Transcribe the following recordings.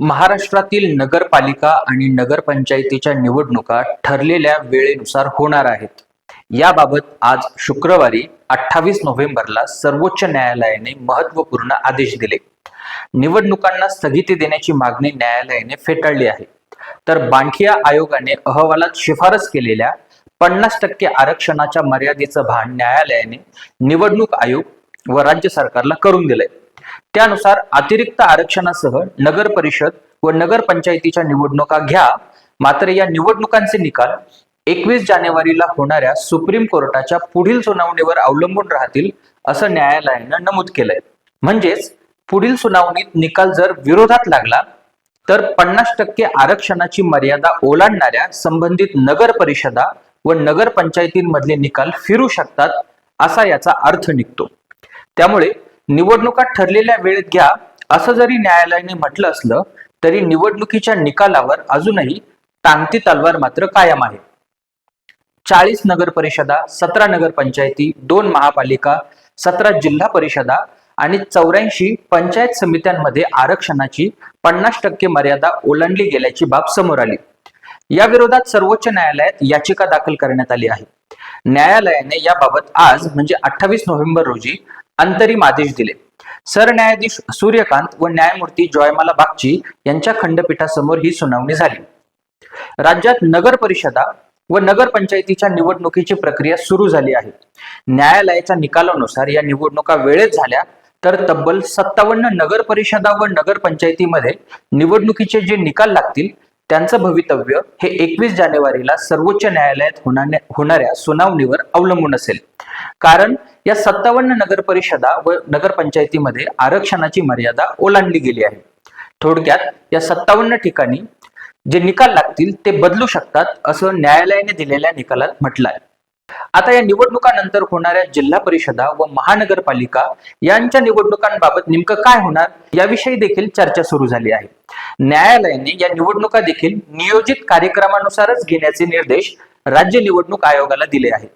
महाराष्ट्रातील नगरपालिका आणि नगरपंचायतीच्या निवडणुका ठरलेल्या वेळेनुसार होणार आहेत. याबाबत आज शुक्रवारी अठ्ठावीस नोव्हेंबरला सर्वोच्च न्यायालयाने महत्त्वपूर्ण आदेश दिले. निवडणुकांना स्थगिती देण्याची मागणी न्यायालयाने फेटाळली आहे. तर बांठिया आयोगाने अहवालात शिफारस केलेल्या पन्नास टक्के आरक्षणाच्या मर्यादेचं भान न्यायालयाने निवडणूक आयोग व राज्य सरकारला करून दिलंय. त्यानुसार अतिरिक्त आरक्षणासह नगर परिषद व नगर पंचायतीच्या निवडणुका घ्या. मात्र या निवडणुकांचे निकाल एकवीस जानेवारीला होणाऱ्या सुप्रीम कोर्टाच्या पुढील सुनावणीवर अवलंबून राहतील असं न्यायालयानं नमूद केलंय. म्हणजेच पुढील सुनावणीत निकाल जर विरोधात लागला तर पन्नास टक्के आरक्षणाची मर्यादा ओलांडणाऱ्या संबंधित नगर परिषदा व नगर पंचायतींमधले निकाल फिरू शकतात असा याचा अर्थ निघतो. त्यामुळे निवडणुका ठरलेल्या वेळेत घ्या. असं जरी न्यायालयाने म्हटलं असलं तरी निवडणुकीच्या निकालावर अजूनही टांगती तलवार मात्र कायम आहे. चाळीस नगर परिषदा सतरा नगर पंचायती दोन महापालिका सतरा जिल्हा परिषदा आणि चौऱ्याऐंशी पंचायत समित्यांमध्ये आरक्षणाची पन्नास टक्के मर्यादा ओलांडली गेल्याची बाब समोर आली. या विरोधात सर्वोच्च न्यायालयात याचिका दाखल करण्यात आली आहे. न्यायालयाने याबाबत आज म्हणजे अठ्ठावीस नोव्हेंबर रोजी अंतरिम आदेश दिले. सरन्यायाधीश सूर्यकांत व न्यायमूर्ती जॉयमाला बागची यांच्या खंडपीठासमोर ही सुनावणी झाली. राज्यात नगर परिषदा व नगर पंचायतीच्या निवडणुकीची प्रक्रिया सुरू झाली आहे. न्यायालयाच्या निकालानुसार या निवडणुका वेळेत झाल्या तर तब्बल सत्तावन्न नगर परिषदा व नगर पंचायतीमध्ये निवडणुकीचे जे निकाल लागतील त्यांचं भवितव्य हे एकवीस जानेवारीला सर्वोच्च न्यायालयात होणाऱ्या सुनावणीवर अवलंबून असेल. कारण या सत्तावन्न नगर परिषदा व नगर पंचायतीमध्ये आरक्षणाची मर्यादा ओलांडली गेली आहे. थोडक्यात या सत्तावन्न ठिकाणी जे निकाल लागतील ते बदलू शकतात असं न्यायालयाने दिलेल्या निकालात म्हटलं आहे. आता या निवडणुकानंतर होणाऱ्या जिल्हा परिषदा व महानगरपालिका यांच्या निवडणुकांबाबत नेमकं काय होणार याविषयी देखील चर्चा सुरू झाली आहे. न्यायालयाने या निवडणुका देखील नियोजित कार्यक्रमानुसारच घेण्याचे निर्देश राज्य निवडणूक आयोगाला दिले आहेत.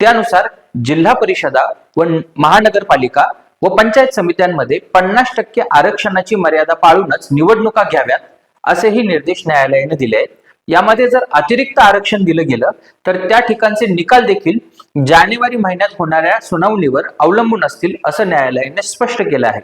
त्यानुसार जिल्हा परिषदा व महानगरपालिका व पंचायत समित्यांमध्ये पन्नास टक्के आरक्षणाची मर्यादा पाळूनच निवडणुका घ्याव्यात असेही निर्देश न्यायालयाने दिले आहेत. यामध्ये जर अतिरिक्त आरक्षण दिलं गेलं तर त्या ठिकाणचे निकाल देखील जानेवारी महिन्यात होणाऱ्या सुनावणीवर अवलंबून असतील असं न्यायालयाने स्पष्ट केलं आहे.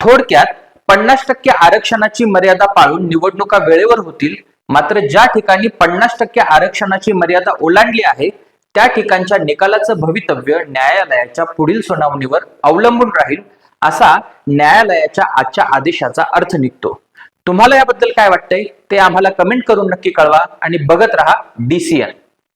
थोडक्यात पन्नास टक्के आरक्षणाची मर्यादा पाळून निवडणुका वेळेवर होतील मात्र ज्या ठिकाणी पन्नास टक्के आरक्षणाची मर्यादा ओलांडली आहे त्या ठिकाणच्या निकालाचं भवितव्य न्यायालयाच्या पुढील सुनावणीवर अवलंबून राहील असा न्यायालयाच्या आजच्या आदेशाचा अर्थ निघतो. तुम्हाला याबद्दल काय वाटतंय ते आम्हाला कमेंट करून नक्की कळवा आणि बघत राहा डीसीएन